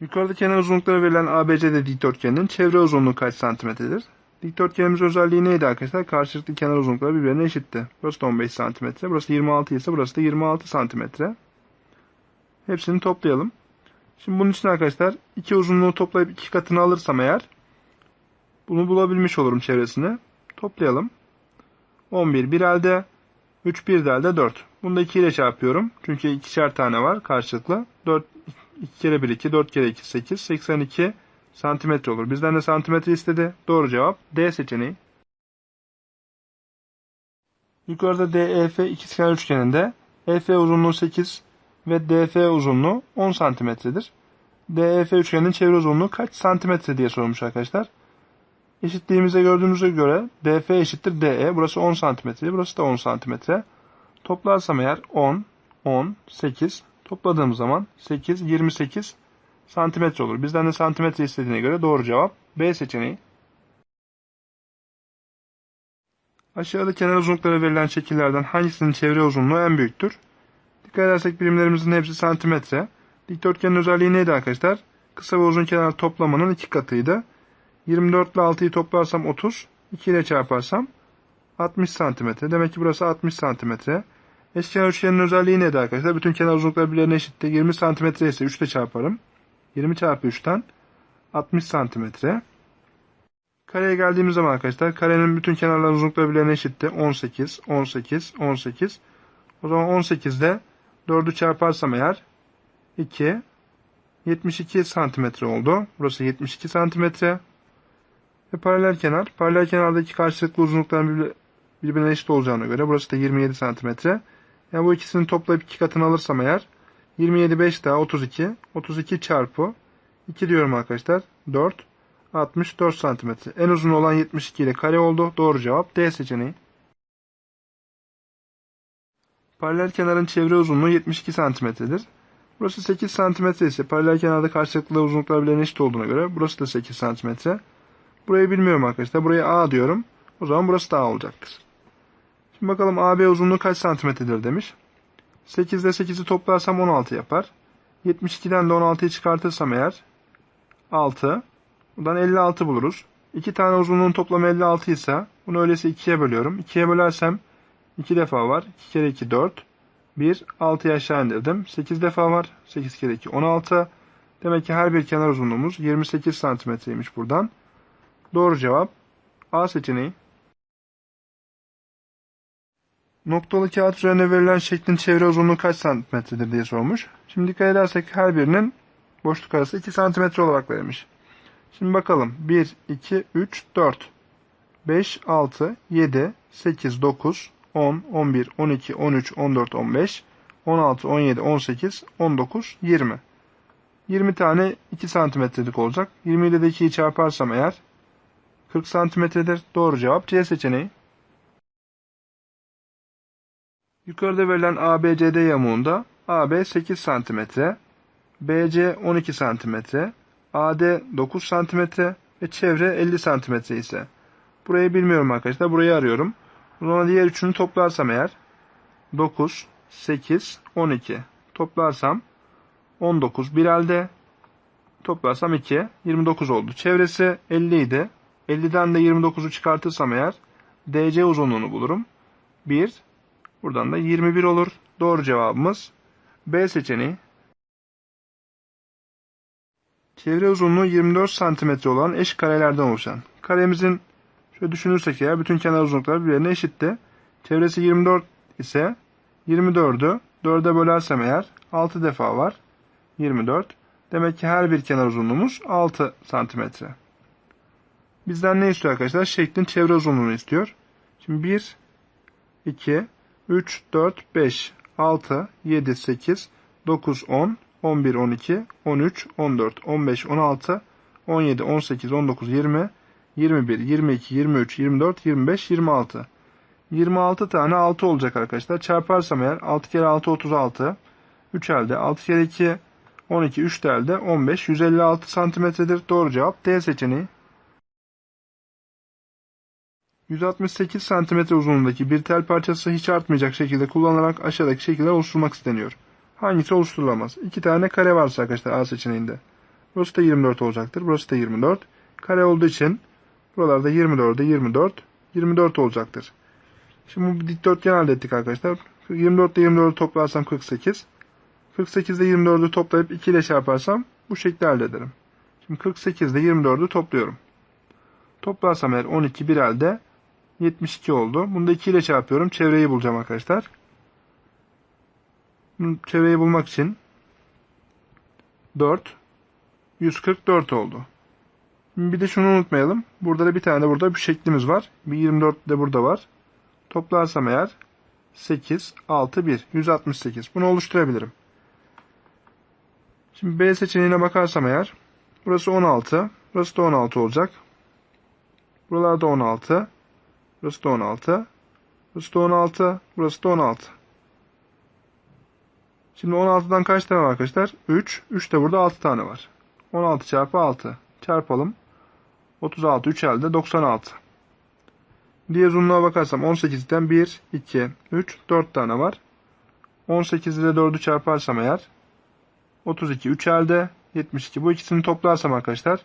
Yukarıda kenar uzunlukları verilen ABCD dikdörtgeninin çevre uzunluğu kaç santimetredir? Dikdörtgenimiz özelliği neydi arkadaşlar? Karşılıklı kenar uzunlukları birbirine eşitti. Burası da 15 santimetre, burası 26 ise burası da 26 santimetre. Hepsini toplayalım. Şimdi bunun için arkadaşlar iki uzunluğu toplayıp iki katını alırsam eğer bunu bulabilmiş olurum çevresini. Toplayalım. 11 bir elde, 3 bir de elde 4. Bunu da 2 ile çarpıyorum. Çünkü ikişer tane var karşılıklı. 4 2 kere 1 2, 4 kere 2 8, 82 santimetre olur. Bizden de santimetre istedi. Doğru cevap D seçeneği. Yukarıda DEF ikizkenar üçgeninde EF uzunluğu 8 ve DF uzunluğu 10 santimetredir. DEF üçgeninin çevre uzunluğu kaç santimetre diye sormuş arkadaşlar. Eşitliğimize gördüğümüze göre DF eşittir DE. Burası 10 santimetre, burası da 10 santimetre. Toplarsam eğer 10, 10, 8 topladığım zaman 8, 28 santimetre olur. Bizden de santimetre istediğine göre doğru cevap B seçeneği. Aşağıda kenar uzunlukları verilen şekillerden hangisinin çevre uzunluğu en büyüktür? Dikkat edersek birimlerimizin hepsi santimetre. Dikdörtgenin özelliği neydi arkadaşlar? Kısa ve uzun kenar toplamanın iki katıydı. 24 ile 6'yı toplarsam 30, 2 ile çarparsam 60 santimetre. Demek ki burası 60 santimetre. Eşkenar üçgenin özelliği neydi arkadaşlar? Bütün kenar uzunlukları birbirine eşitti. 20 santimetre ise 3 ile çarparım. 20 çarpı 3'ten 60 santimetre. Kareye geldiğimiz zaman arkadaşlar karenin bütün kenarları uzunlukları birbirine eşitti. 18, 18, 18. O zaman 18'de 4'ü çarparsam eğer 2, 72 santimetre oldu. Burası 72 santimetre. Ve paralel kenar. Paralel kenardaki karşılıklı uzunlukların birbirine eşit olacağına göre burası da 27 santimetre. Yani bu ikisini toplayıp iki katını alırsam eğer 27 5 daha 32. 32 çarpı 2 diyorum arkadaşlar. 4 64 santimetre. En uzun olan 72 ile kare oldu. Doğru cevap D seçeneği. Paralel kenarın çevre uzunluğu 72 santimetredir. Burası 8 santimetre ise paralel kenarda karşılıklı uzunluklar birbirine eşit olduğuna göre burası da 8 santimetre. Burayı bilmiyorum arkadaşlar. Buraya A diyorum. O zaman burası da A olacaktır. Şimdi bakalım AB uzunluğu kaç santimetredir demiş. 8 ile 8'i toplarsam 16 yapar. 72'den de 16'yı çıkartırsam eğer 6. Buradan 56 buluruz. 2 tane uzunluğun toplamı 56 ise bunu öyleyse 2'ye bölüyorum. 2'ye bölersem 2 defa var. 2 kere 2 4. 1 6'ya aşağı indirdim. 8 defa var. 8 kere 2 16. Demek ki her bir kenar uzunluğumuz 28 santimetreymiş buradan. Doğru cevap A seçeneği. Noktalı kağıt üzerine verilen şeklin çevre uzunluğu kaç santimetredir diye sormuş. Şimdi dikkat edersek her birinin boşluk arası 2 santimetre olarak verilmiş. Şimdi bakalım. 1, 2, 3, 4, 5, 6, 7, 8, 9, 10, 11, 12, 13, 14, 15, 16, 17, 18, 19, 20. 20 tane 2 santimetrelik olacak. 20 ile de 2'yi çarparsam eğer 40 santimetredir. Doğru cevap C seçeneği. Yukarıda verilen ABCD yamuğunda AB 8 cm, BC 12 cm, AD 9 cm ve çevre 50 cm ise burayı bilmiyorum arkadaşlar. Burayı arıyorum. Sonra diğer üçünü toplarsam eğer 9, 8, 12 toplarsam 19 bir elde toplarsam 2 29 oldu. Çevresi 50 idi. 50'den de 29'u çıkartırsam eğer DC uzunluğunu bulurum. 1 Buradan da 21 olur. Doğru cevabımız B seçeneği. Çevre uzunluğu 24 cm olan eş karelerden oluşan. Karemizin şöyle düşünürsek eğer bütün kenar uzunlukları birbirine eşitti. Çevresi 24 ise 24'ü 4'e bölersem eğer 6 defa var. 24. Demek ki her bir kenar uzunluğumuz 6 cm. Bizden ne istiyor arkadaşlar? Şeklin çevre uzunluğunu istiyor. Şimdi 1, 2, 3, 4, 5, 6, 7, 8, 9, 10, 11, 12, 13, 14, 15, 16, 17, 18, 19, 20, 21, 22, 23, 24, 25, 26. 26 tane 6 olacak arkadaşlar. Çarparsam eğer 6 kere 6 36. 3 elde 6 kere 2 12 3 de elde 15 156 santimetredir. Doğru cevap D seçeneği. 168 cm uzunluğundaki bir tel parçası hiç artmayacak şekilde kullanılarak aşağıdaki şekiller oluşturmak isteniyor. Hangisi oluşturulamaz? İki tane kare varsa arkadaşlar A seçeneğinde. Burası da 24 olacaktır. Burası da 24. Kare olduğu için buralarda 24'e 24, 24 olacaktır. Şimdi bu dikdörtgen elde ettik arkadaşlar. 24 ile 24'ü toplarsam 48. 48 ile 24'ü toplayıp 2 ile çarparsam bu şekli elde ederim. Şimdi 48 ile 24'ü topluyorum. Toplarsam eğer 12 bir elde 72 oldu. Bunu da 2 ile çarpıyorum. Çevreyi bulacağım arkadaşlar. Çevreyi bulmak için 4 144 oldu. Bir de şunu unutmayalım. Burada da bir tane burada bir şeklimiz var. Bir 24 de burada var. Toplarsam eğer 8, 6, 1. 168. Bunu oluşturabilirim. Şimdi B seçeneğine bakarsam eğer burası 16. Burası da 16 olacak. Buralarda 16. Burası da 16. Burası da 16. Burası da 16. Şimdi 16'dan kaç tane var arkadaşlar? 3. 3 de burada 6 tane var. 16 çarpı 6. Çarpalım. 36. 3 elde 96. Diğer uzunluğa bakarsam 18'den 1, 2, 3, 4 tane var. 18 ile 4'ü çarparsam eğer 32, 3 elde 72. Bu ikisini toplarsam arkadaşlar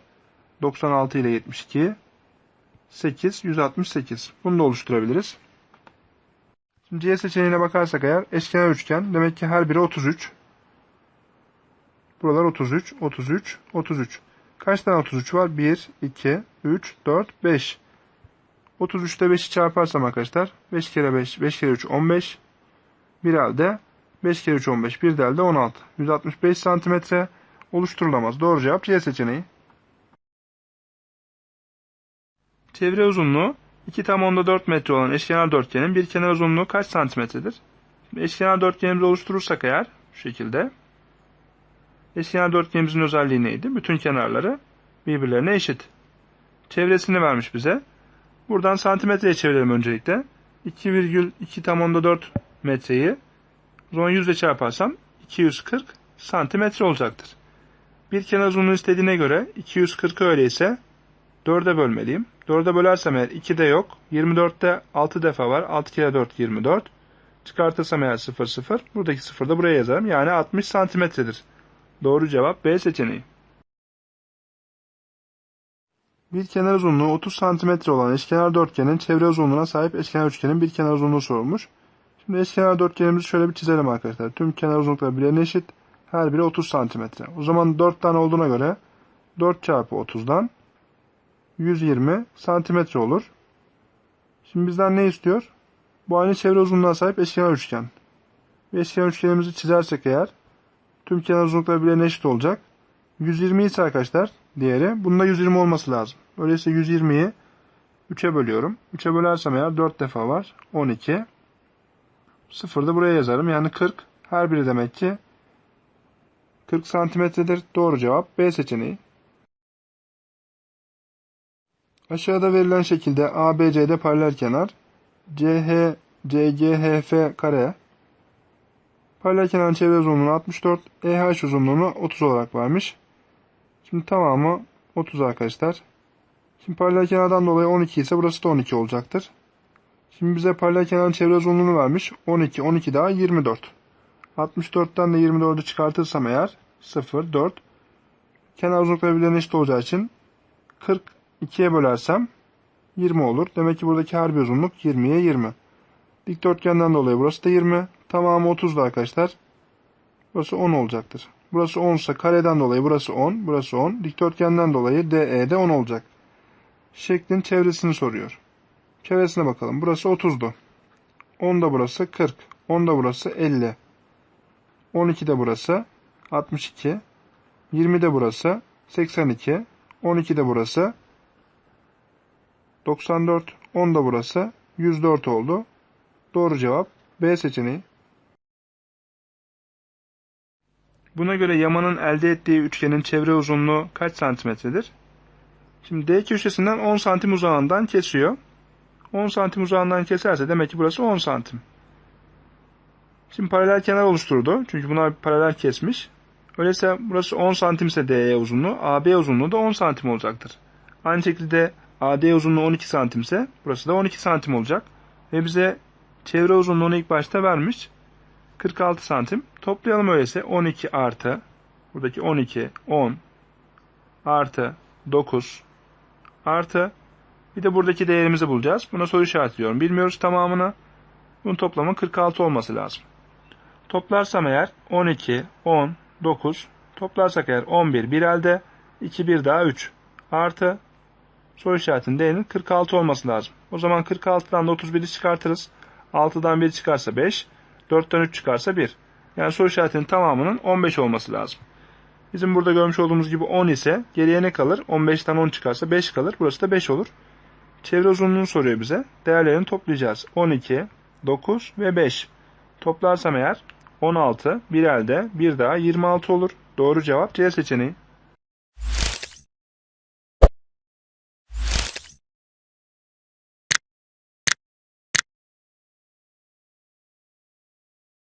96 ile 72 8, 168. Bunu da oluşturabiliriz. Şimdi C seçeneğine bakarsak eğer eşkenar üçgen demek ki her biri 33. Buralar 33, 33, 33. Kaç tane 33 var? 1, 2, 3, 4, 5. 33'te 5'i çarparsam arkadaşlar 5 kere 5, 5 kere 3, 15. Bir elde 5 kere 3, 15. Bir de elde 16. 165 santimetre oluşturulamaz. Doğru cevap C seçeneği. Çevre uzunluğu 2 tam onda 4 metre olan eşkenar dörtgenin bir kenar uzunluğu kaç santimetredir? Eşkenar dörtgenimizi oluşturursak eğer şu şekilde eşkenar dörtgenimizin özelliği neydi? Bütün kenarları birbirlerine eşit. Çevresini vermiş bize. Buradan santimetreye çevirelim öncelikle. 2,2 tam onda 4 metreyi o zaman 100 ile çarparsam 240 santimetre olacaktır. Bir kenar uzunluğu istediğine göre 240'ı öyleyse 4'e bölmeliyim. 4'e bölersem eğer 2'de yok. 24'te 6 defa var. 6 kere 4 24. Çıkartırsam eğer 0 0. Buradaki 0 da buraya yazarım. Yani 60 santimetredir. Doğru cevap B seçeneği. Bir kenar uzunluğu 30 cm olan eşkenar dörtgenin çevre uzunluğuna sahip eşkenar üçgenin bir kenar uzunluğu sorulmuş. Şimdi eşkenar dörtgenimizi şöyle bir çizelim arkadaşlar. Tüm kenar uzunlukları birbirine eşit. Her biri 30 cm. O zaman 4 tane olduğuna göre 4 çarpı 30'dan 120 santimetre olur. Şimdi bizden ne istiyor? Bu aynı çevre uzunluğuna sahip eşkenar üçgen. Ve eşkenar üçgenimizi çizersek eğer tüm kenar uzunlukları birbirine eşit olacak. 120 ise arkadaşlar diğeri. Bunda 120 olması lazım. Öyleyse 120'yi 3'e bölüyorum. 3'e bölersem eğer 4 defa var. 12. 0 da buraya yazarım. Yani 40. Her biri demek ki 40 santimetredir. Doğru cevap B seçeneği. Aşağıda verilen şekilde ABC'de paralel kenar CH CGHF kare paralel kenarın çevre uzunluğunu 64 EH uzunluğunu 30 olarak vermiş. Şimdi tamamı 30 arkadaşlar. Şimdi paralel kenardan dolayı 12 ise burası da 12 olacaktır. Şimdi bize paralel kenarın çevre uzunluğunu vermiş. 12, 12 daha 24. 64'ten de 24'ü çıkartırsam eğer 0, 4. Kenar uzunlukları birbirine eşit olacağı için 42'ye bölersem 20 olur. Demek ki buradaki her bir uzunluk 20'ye 20. Dikdörtgenden dolayı burası da 20. Tamamı 30'du arkadaşlar. Burası 10 olacaktır. Burası 10 ise kareden dolayı burası 10, burası 10. Dikdörtgenden dolayı DE'de 10 olacak. Şeklin çevresini soruyor. Çevresine bakalım. Burası 30'du. 10 da burası 40. 10 da burası 50. 12 de burası 62. 20 de burası 82. 12 de burası 94. 10 da burası 104 oldu. Doğru cevap B seçeneği. Buna göre yamanın elde ettiği üçgenin çevre uzunluğu kaç santimetredir? Şimdi D köşesinden 10 santim uzağından kesiyor. 10 santim uzağından keserse demek ki burası 10 santim. Şimdi paralel kenar oluşturdu. Çünkü bunlar paralel kesmiş. Öyleyse burası 10 santim ise DE uzunluğu, AB uzunluğu da 10 santim olacaktır. Aynı şekilde AD uzunluğu 12 santim ise burası da 12 santim olacak. Ve bize çevre uzunluğunu ilk başta vermiş. 46 santim. Toplayalım öyleyse 12 artı buradaki 12, 10, artı 9 artı bir de buradaki değerimizi bulacağız. Buna soru işaretliyorum. Bilmiyoruz tamamını. Bunun toplamı 46 olması lazım. Toplarsam eğer 12, 10, 9. Toplarsak eğer 11 bir elde. 2 bir daha 3. Artı soru işaretinin değerinin 46 olması lazım. O zaman 46'dan da 31'i çıkartırız. 6'dan 1 çıkarsa 5. 4'ten 3 çıkarsa 1. Yani soru işaretinin tamamının 15 olması lazım. Bizim burada görmüş olduğumuz gibi 10 ise geriye ne kalır? 15'ten 10 çıkarsa 5 kalır. Burası da 5 olur. Çevre uzunluğunu soruyor bize. Değerlerini toplayacağız. 12, 9 ve 5. Toplarsam eğer 16, bir elde, bir daha 26 olur. Doğru cevap C seçeneği.